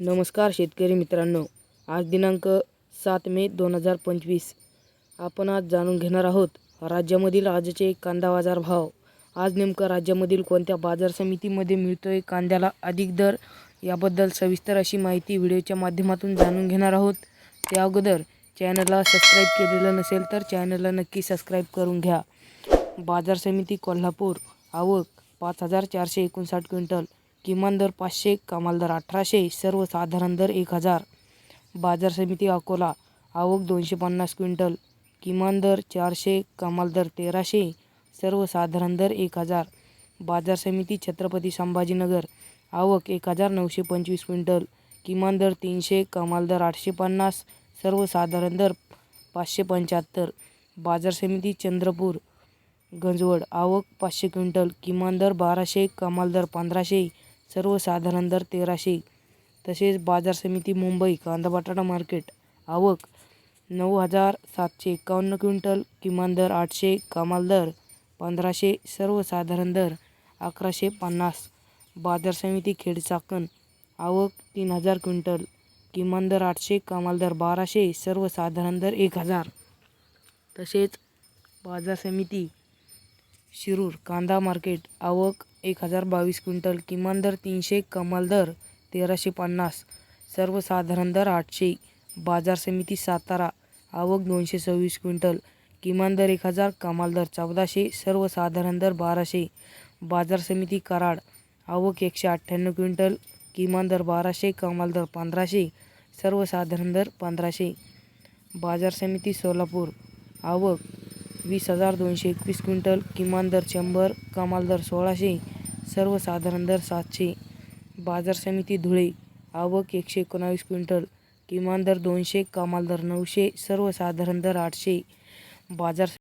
नमस्कार शेतकरी मित्रांनो. आज दिनांक सात मे दोन हजार पंचवीस. आपण आज जाणून घेणार आहोत राज्यामधील आजचे कांदा बाजार भाव. आज नेमकं राज्यामधील कोणत्या बाजार समितीमध्ये मिळतोय कांद्याला अधिक दर याबद्दल सविस्तर अशी माहिती व्हिडिओच्या माध्यमातून जाणून घेणार आहोत. त्या अगोदर चॅनलला सबस्क्राईब केलेलं नसेल तर चॅनलला नक्की सबस्क्राईब करून घ्या. बाजार समिती कोल्हापूर आवक पाच हजार चारशे एकोणसाठ क्विंटल किमान दर पाचशे कमाल दर अठराशे सर्वसाधारण दर एक हजार. बाजार समिती अकोला आवक दोनशे पन्नास क्विंटल किमान दर चारशे कमाल दर तेराशे सर्वसाधारण दर एक हजार. बाजार समिती छत्रपती संभाजीनगर आवक एक हजार नऊशे पंचवीस क्विंटल किमान दर तीनशे कमाल दर आठशे पन्नास सर्वसाधारण दर पाचशे पंच्याहत्तर. बाजार समिती चंद्रपूर गंजवड आवक पाचशे क्विंटल किमान दर बाराशे कमाल दर पंधराशे सर्वसाधारण दर तेराशे. तसेच बाजार समिती मुंबई कांदा बटाटा मार्केट आवक नऊ हजार सातशे एकावन्न क्विंटल किमान दर आठशे कमाल दर पंधराशे सर्वसाधारण दर अकराशे पन्नास. बाजार समिती खेडचाकण आवक तीन हजार क्विंटल किमान दर आठशे कमाल दर बाराशे सर्वसाधारण दर एक हजार. तसेच बाजार समिती शिरूर कांदा मार्केट आवक एक हजार बावीस क्विंटल किमान दर तीनशे कमाल दर तेराशे पन्नास सर्वसाधारण दर आठशे बाजार समिती सातारा आवक दोनशे सव्वीस क्विंटल किमान दर एक हजार कमाल दर चौदाशे सर्वसाधारण दर बाराशे बाजार समिती कराड आवक एकशे अठ्ठ्याण्णव क्विंटल किमान दर बाराशे कमाल दर पंधराशे सर्वसाधारण दर पंधराशे बाजार समिती सोलापूर आवक वीस हजार दोनशे एकवीस क्विंटल किमान दर शंभर कमाल दर सोळाशे सर्वसाधारण दर सातशे. बाजार समिती धुळे आवक एकशे एकोणावीस क्विंटल किमान दर दोनशे कमाल दर नऊशे सर्वसाधारण दर आठशे. बाजार